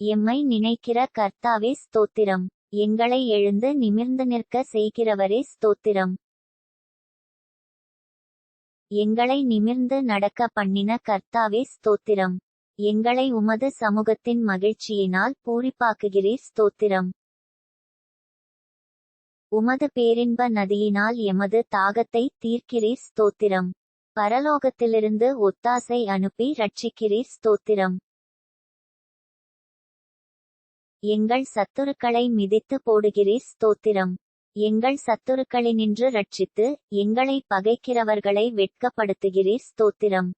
எம்மை நினைக்கிற கர்த்தாவே ஸ்தோத்திரம். எங்களை எழுந்து நிமிர்ந்து நிற்க செய்கிறவரே ஸ்தோத்திரம். எங்களை நிமிர்ந்து நடக்க பண்ணின கர்த்தாவே ஸ்தோத்திரம். எங்களை உமது சமூகத்தின் மகிழ்ச்சியினால் பூரிப்பாக்குகிறீர் ஸ்தோத்திரம். உமது பேரின்ப நதியினால் எமது தாகத்தை தீர்க்கிறீர் ஸ்தோத்திரம். பரலோகத்திலிருந்து ஒத்தாசை அனுப்பி ரட்சிக்கிறீர் ஸ்தோத்திரம். எங்கள் சத்துருக்களை மிதித்து போடுகிறீர் ஸ்தோத்திரம். எங்கள் சத்துருக்களினின்று ரட்சித்து எங்களை பகைக்கிறவர்களை வெட்கப்படுத்துகிறீர் ஸ்தோத்திரம்.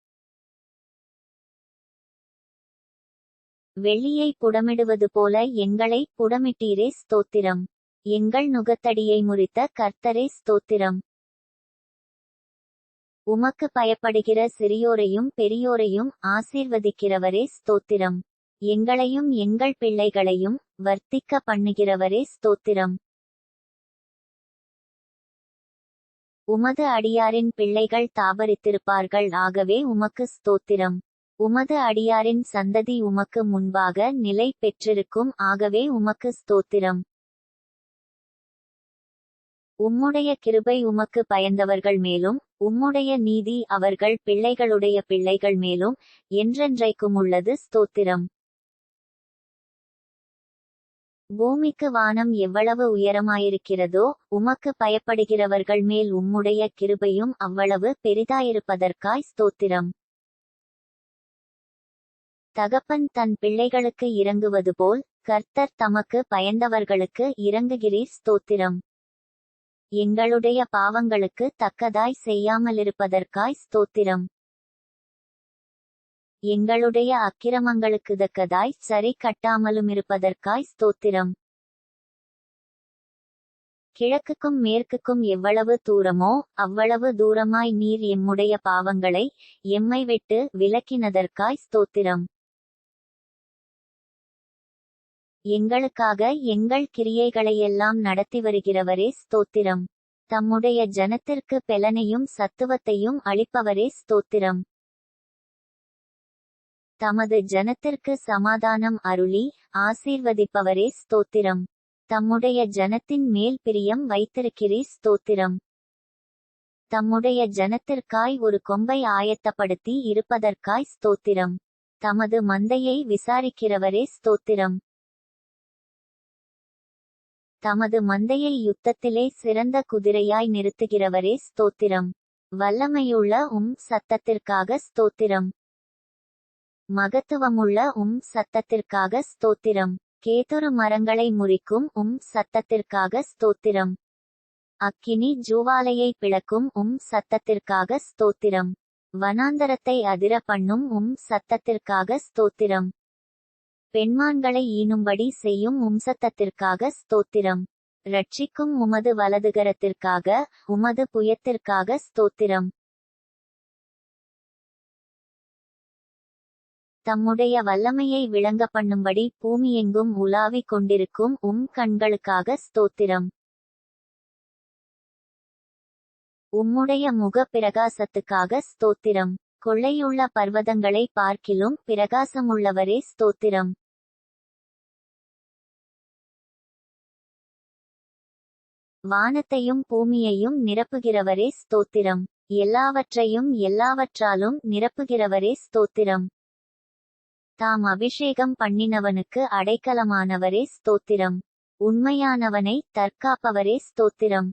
வெள்ளியை புடமிடுவது போல எங்களை புடமிட்டீரே ஸ்தோத்திரம். எங்கள் நுகத்தடியை முறித்த கர்த்தரே ஸ்தோத்திரம். உமக்கு பயப்படுகிற சிறியோரையும் பெரியோரையும் ஆசீர்வதிக்கிறவரே ஸ்தோத்திரம். எங்களையும் எங்கள் பிள்ளைகளையும் வர்த்திக்க பண்ணுகிறவரே ஸ்தோத்திரம். உமது அடியாரின் பிள்ளைகள் தாபரித்திருப்பார்கள் ஆகவே உமக்கு ஸ்தோத்திரம். உமது அடியாரின் சந்ததி உமக்கு முன்பாக நிலை பெற்றிருக்கும் ஆகவே உமக்கு ஸ்தோத்திரம். உம்முடைய கிருபை உமக்கு பயந்தவர்கள் மேலும் உம்முடைய நீதி அவர்கள் பிள்ளைகளுடைய பிள்ளைகள் மேலும் என்றென்றைக்கும் உள்ளது ஸ்தோத்திரம். பூமிக்கு வானம் எவ்வளவு உயரமாயிருக்கிறதோ உமக்கு பயப்படுகிறவர்கள் மேல் உம்முடைய கிருபையும் அவ்வளவு பெரிதாயிருப்பதற்காய் ஸ்தோத்திரம். தகப்பன் தன் பிள்ளைகளுக்கு இறங்குவது போல் கர்த்தர் தமக்கு பயந்தவர்களுக்கு இறங்குகிறீர் ஸ்தோத்திரம். எங்களுடைய பாவங்களுக்கு தக்கதாய் செய்யாமலிருப்பதற்காய் ஸ்தோத்திரம். எங்களுடைய அக்கிரமங்களுக்கு தக்கதாய் சரி கட்டாமலுமிருப்பதற்காய் ஸ்தோத்திரம். கிழக்குக்கும் மேற்குக்கும் எவ்வளவு தூரமோ அவ்வளவு தூரமாய் நீர் எம்முடைய பாவங்களை எம்மை விட்டு விலக்கினதற்காய் ஸ்தோத்திரம். எங்களுக்காக எங்கள் கிரியைகளையெல்லாம் நடத்தி வருகிறவரே ஸ்தோத்திரம். தம்முடைய ஜனத்திற்கு பெலனையும் சத்துவத்தையும் அளிப்பவரே ஸ்தோத்திரம். தமது ஜனத்திற்கு சமாதானம் அருளி ஆசீர்வதிப்பவரே ஸ்தோத்திரம். தம்முடைய ஜனத்தின் மேல் பிரியம் வைத்திருக்கிறே ஸ்தோத்திரம். தம்முடைய ஜனத்திற்காய் ஒரு கொம்பை ஆயத்தப்படுத்தி இருப்பதற்காய் ஸ்தோத்திரம். தமது மந்தையை விசாரிக்கிறவரே ஸ்தோத்திரம். தமது மந்தையை யுத்தத்திலே சிறந்த குதிரையாய் நிறுத்துகிறவரே ஸ்தோத்திரம். வல்லமையுள்ள உம் சத்தத்திற்காக ஸ்தோத்திரம். மகத்துவமுள்ள உம் சத்தத்திற்காக ஸ்தோத்திரம். கேதுரு மரங்களை முறிக்கும் உம் சத்தத்திற்காக ஸ்தோத்திரம். அக்கினி ஜூவாலையை பிளக்கும் உம் சத்தத்திற்காக ஸ்தோத்திரம். வனாந்தரத்தை அதிர பண்ணும் உம் சத்தத்திற்காக ஸ்தோத்திரம். பெண்மான்களை ஈனும்படி செய்யும் உம் சத்தத்திற்காக ஸ்தோத்திரம். ரட்சிக்கும் உமது வலதுகரத்திற்காக உமது புயத்திற்காக ஸ்தோத்திரம். தம்முடைய வல்லமையை விளங்க பண்ணும்படி பூமியெங்கும் உலாவிக் கொண்டிருக்கும் உம் கண்களுக்காக ஸ்தோத்திரம். உம்முடைய முக பிரகாசத்துக்காக ஸ்தோத்திரம். கொள்ளையுள்ள பர்வதங்களை பார்க்கிலும் பிரகாசமுள்ளவரே ஸ்தோத்திரம். வானத்தையும் பூமியையும் நிரப்புகிறவரே ஸ்தோத்திரம். எல்லாவற்றையும் எல்லாவற்றாலும் நிரப்புகிறவரே ஸ்தோத்திரம். தாம் அபிஷேகம் பண்ணினவனுக்கு அடைக்கலமானவரே ஸ்தோத்திரம். உண்மையானவனை தற்காப்பவரே ஸ்தோத்திரம்.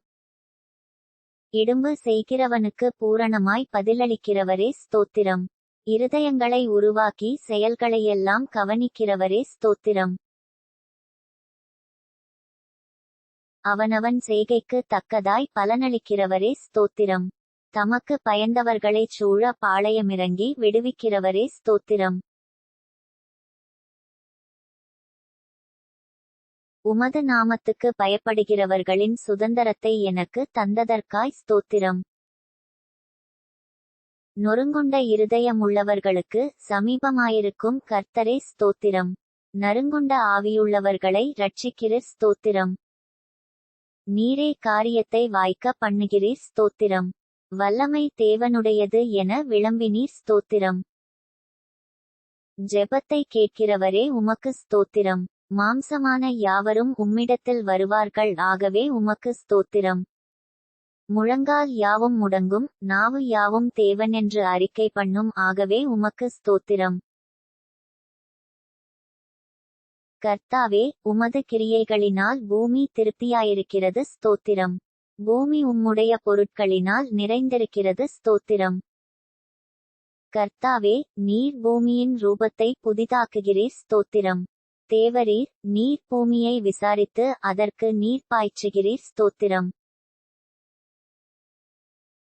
இடும்பு செய்கிறவனுக்கு பூரணமாய் பதிலளிக்கிறவரே ஸ்தோத்திரம். இருதயங்களை உருவாக்கி செயல்களையெல்லாம் கவனிக்கிறவரே ஸ்தோத்திரம். அவனவன் செய்கைக்கு தக்கதாய் பலனளிக்கிறவரே ஸ்தோத்திரம். தமக்கு பயந்தவர்களைச் சூழ பாளையமிறங்கி விடுவிக்கிறவரே ஸ்தோத்திரம். உமது நாமத்துக்கு பயப்படுகிறவர்களின் சுதந்தரத்தை எனக்கு தந்ததற்காய் ஸ்தோத்திரம். நொறுங்குண்ட இருதயமுள்ளவர்களுக்கு சமீபமாயிருக்கும் கர்த்தரே ஸ்தோத்திரம். நறுங்குண்ட ஆவியுள்ளவர்களை ரட்சிக்கிறீர் ஸ்தோத்திரம். நீரே காரியத்தை வாய்க்க பண்ணுகிறீர் ஸ்தோத்திரம். வல்லமை தேவனுடையது என விளம்பினீர் ஸ்தோத்திரம். ஜெபத்தை கேட்கிறவரே உமக்கு ஸ்தோத்திரம். மாம்சமான யாவரும் உம்மிடத்தில் வருவார்கள். ஆகவே உமக்கு ஸ்தோத்திரம். முழங்கால் யாவும் முடங்கும் நாவு யாவும் தேவனென்று அறிக்கை பண்ணும். ஆகவே உமக்கு ஸ்தோத்திரம். கர்த்தாவே உமது கிரியைகளினால் பூமி திருப்தியாயிருக்கிறது. ஸ்தோத்திரம். பூமி உம்முடைய பொருட்களினால் நிறைந்திருக்கிறது. ஸ்தோத்திரம். கர்த்தாவே நீர் பூமியின் ரூபத்தை புதிதாக்குகிறீர். ஸ்தோத்திரம். தேவரீர் நீர் பூமியை விசாரித்து அதற்கு நீர் பாய்ச்சுகிறீர் ஸ்தோத்திரம்.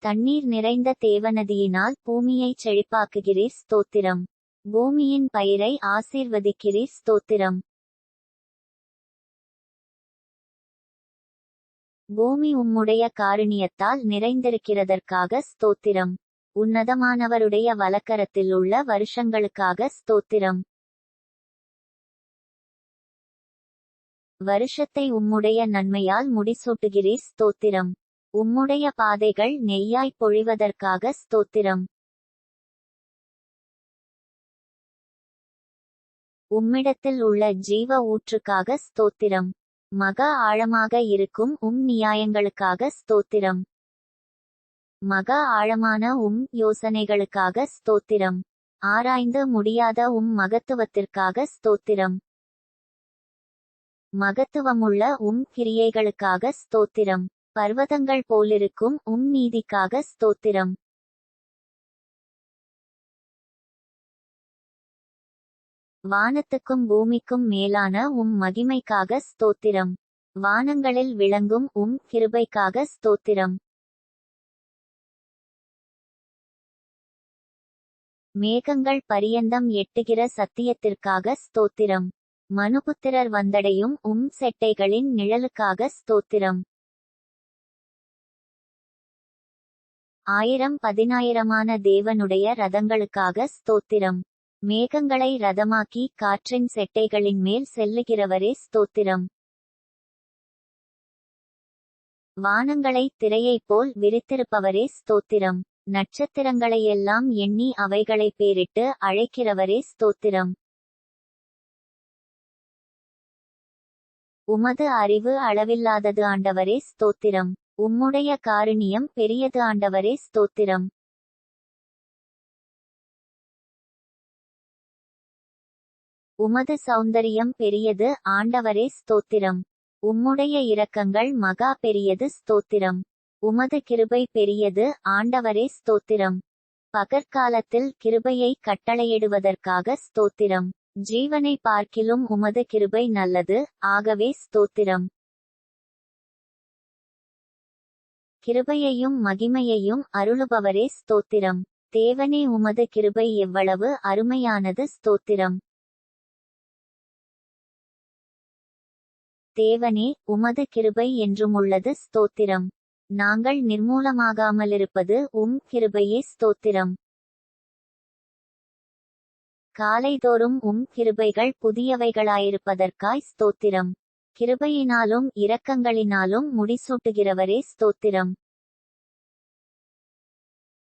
தண்ணீர் நிறைந்த தேவநதியினால் பூமியை செழிப்பாக்குகிறீர் ஸ்தோத்திரம். பூமியின் பயிரை ஆசீர்வதிக்கிறீர் ஸ்தோத்திரம். பூமி உம்முடைய காருணியத்தால் நிறைந்திருக்கிறதற்காக ஸ்தோத்திரம். உன்னதமானவருடைய வலக்கரத்தில் உள்ள வருஷங்களுக்காக ஸ்தோத்திரம். வருஷத்தை உம்முடைய நன்மையால் முடிசூட்டுகிறீர் ஸ்தோத்திரம். உம்முடைய பாதைகள் நெய்யாய் பொழிவதற்காக ஸ்தோத்திரம். உம்மிடத்தில் உள்ள ஜீவ ஊற்றுக்காக ஸ்தோத்திரம். மக ஆழமாக இருக்கும் உம் நியாயங்களுக்காக ஸ்தோத்திரம். மக ஆழமான உம் யோசனைகளுக்காக ஸ்தோத்திரம். ஆராய்ந்து முடியாத உம் மகத்துவத்திற்காக ஸ்தோத்திரம். மகத்துவமுள்ள உம் கிரியைகளுக்காக ஸ்தோத்திரம். பர்வதங்கள் போலிருக்கும் உம் நீதிக்காக ஸ்தோத்திரம். வானத்துக்கும் பூமிக்கும் மேலான உம் மகிமைக்காக ஸ்தோத்திரம். வானங்களில் விளங்கும் உம் கிருபைக்காக ஸ்தோத்திரம். மேகங்கள் பரியந்தம் எட்டுகிற சத்தியத்திற்காக ஸ்தோத்திரம். மனுபுத்திரர் வந்தடையும் உம் செட்டைகளின் நிழலுக்காக ஸ்தோத்திரம். ஆயிரம் பதினாயிரமான தேவனுடைய ரதங்களுக்காக ஸ்தோத்திரம். மேகங்களை ரதமாக்கி காற்றின் செட்டைகளின் மேல் செல்லுகிறவரே ஸ்தோத்திரம். வானங்களை திரையைப் போல் விரித்திருப்பவரே ஸ்தோத்திரம். நட்சத்திரங்களையெல்லாம் எண்ணி அவைகளை பேரிட்டு அழைக்கிறவரே ஸ்தோத்திரம். உமது அறிவு அளவில்லாதது ஆண்டவரே ஸ்தோத்திரம். உம்முடைய காருணியம் பெரியது ஆண்டவரே ஸ்தோத்திரம். உமது சௌந்தரியம் பெரியது ஆண்டவரே ஸ்தோத்திரம். உம்முடைய இரக்கங்கள் மகா பெரியது ஸ்தோத்திரம். உமது கிருபை பெரியது ஆண்டவரே ஸ்தோத்திரம். பகற்காலத்தில் கிருபையை கட்டளையிடுவதற்காக ஸ்தோத்திரம். ஜீவனை பார்க்கிலும் உமது கிருபை நல்லது. ஆகவே ஸ்தோத்திரம். கிருபையையும் மகிமையையும் அருளுபவரே ஸ்தோத்திரம். தேவனே உமது கிருபை எவ்வளவு அருமையானது ஸ்தோத்திரம். தேவனே உமது கிருபை என்றுமுள்ளது ஸ்தோத்திரம். நாங்கள் நிர்மூலமாகாமலிருப்பது உம் கிருபையே ஸ்தோத்திரம். காலைதோறும் உம் கிருபைகள் புதியவைகளாயிருப்பதற்காய் ஸ்தோத்திரம். கிருபையினாலும் இரக்கங்களினாலும் முடிசூட்டுகிறவரே ஸ்தோத்திரம்.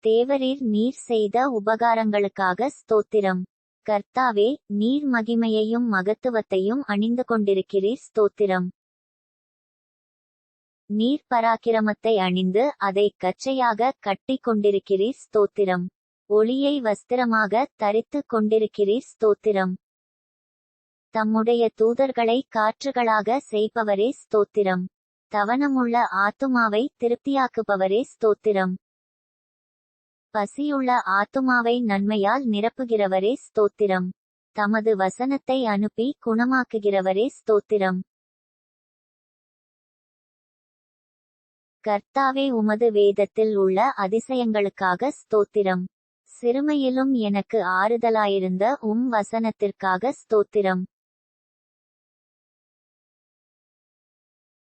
தேவரீர் நீர் செய்த உபகாரங்களுக்காக ஸ்தோத்திரம். கர்த்தாவே நீர் மகிமையையும் மகத்துவத்தையும் அணிந்து கொண்டிருக்கிறீர் ஸ்தோத்திரம். நீர் பராக்கிரமத்தை அணிந்து அதை கச்சையாக கட்டிக் கொண்டிருக்கிறீர் ஸ்தோத்திரம். ஒளியை வஸ்திரமாக தரித்து கொண்டிருக்கிறீர் ஸ்தோத்திரம். தம்முடைய தூதர்களை காற்றுகளாக செய்பவரே ஸ்தோத்திரம். தவனமுள்ள ஆத்துமாவை திருப்தியாக்குபவரே ஸ்தோத்திரம். பசியுள்ள ஆத்துமாவை நன்மையால் நிரப்புகிறவரே ஸ்தோத்திரம். தமது வசனத்தை அனுப்பி குணமாக்குகிறவரே ஸ்தோத்திரம். கர்த்தாவே உமது வேதத்தில் உள்ள அதிசயங்களுக்காக ஸ்தோத்திரம். சிறுமையிலும் எனக்கு ஆறுதலாயிருந்த உம் வசனத்திற்காக ஸ்தோத்திரம்.